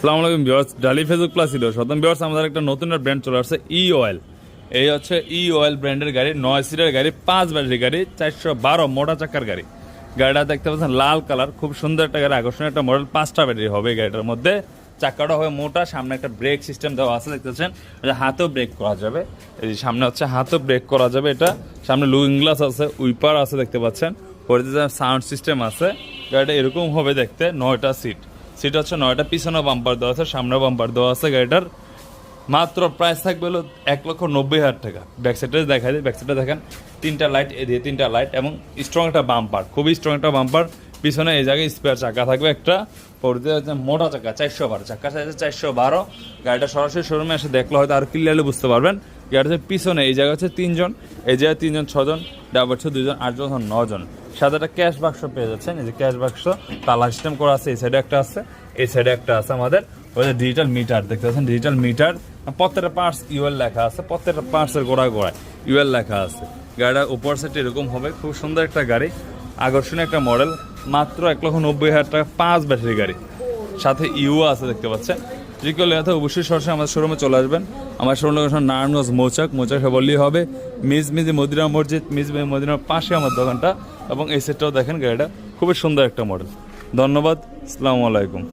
সালাম আলাইকুম বিয়ার্স ডালি ফেসবুক প্লাস ছিল সতম বিয়ার্স আমাদের একটা নতুন ব্র্যান্ড চলে আসছে ই অয়েল এই হচ্ছে ই অয়েল ব্র্যান্ডের গাড়ি, নয় সিটের গাড়ি, পাঁচ ব্যাটারি গাড়ি, চারশো বারো মোটা চাকার গাড়ি। গাড়িটা দেখতে পাচ্ছেন, লাল কালার খুব সুন্দর একটা গাড়ি, আকর্ষণীয় একটা মডেল পাঁচটা ব্যাটারি হবে গাড়িটার মধ্যে। চাকাটা হবে মোটা, সামনে একটা ব্রেক সিস্টেম দেওয়া আছে, দেখতে পাচ্ছেন। হাতেও ব্রেক করা যাবে। এই সামনে হচ্ছে, হাতেও ব্রেক করা যাবে এটা। সামনে লুইং গ্লাস আছে উইপার আছে, দেখতে পাচ্ছেন। সাউন্ড সিস্টেম আছে। গাড়িটা এরকম হবে দেখতে, নয়টা সিট সিট হচ্ছে নয়টা পিছনে বাম্পার দেওয়া আছে সামনে বাম্পার দেওয়া আছে গাড়িটার। মাত্র প্রাইস থাকবে হলো এক লক্ষ নব্বই হাজার টাকা। ব্যাক সাইডে দেখা যায় ব্যাক সাইডে দেখেন। তিনটা লাইট এদিকে তিনটা লাইট এবং স্ট্রং একটা বাম্পার খুবই স্ট্রং একটা বাম্পার পিছনে এই জায়গায় স্পেয়ার চাকা থাকবে একটা। পরিতে হচ্ছে মোটা চাকা, চারশো বারো। চাকা সাইজে চারশো বারো। গাড়িটা সরাসরি শোরুমে এসে দেখলে হয়তো আর ক্লিয়ারলি বুঝতে পারবেন। গাড়িটা পিছনে, এই জায়গা হচ্ছে তিনজন। এই জায়গায় তিনজন, ছজন ডাবল হচ্ছে দুজন, আটজন, নজন। সাথে একটা ক্যাশ বাক্স পেয়ে যাচ্ছেন। এই যে ক্যাশ বাক্স তালা সিস্টেম করা আছে, এই সাইডে একটা আছে, এই সাইডে একটা আছে আমাদের। ওই যে ডিজিটাল মিটার দেখতে পাচ্ছেন? ডিজিটাল মিটার প্রত্যেকটা পার্টস ইউএল লেখা আছে, প্রত্যেকটা পার্টসের গোড়ায় গোড়ায় ইউএল লেখা আছে। গাড়িটা উপর সাইড এরকম হবে, খুব সুন্দর একটা গাড়ি। আকর্ষণীয় একটা মডেল মাত্র এক লক্ষ নব্বই হাজার টাকা, পাঁচ ব্যাটারি গাড়ি। সাথে ইউ আছে, দেখতে পাচ্ছেন? রিকল এত অবশ্যই সরাসরি আমাদের শোরুমে চলে আসবেন। আমার শোরুম লোকেশন নারায়ণগঞ্জ মৌচাক। মৌচাক বললেই হবে মিজ মিজি মদিনা মসজিদ মিজ মিজি মদিনার পাশে আমার দোকানটা। এবং এই সেটটাও দেখেন গাড়িটা। খুবই সুন্দর একটা মডেল ধন্যবাদ। আসসালামু আলাইকুম।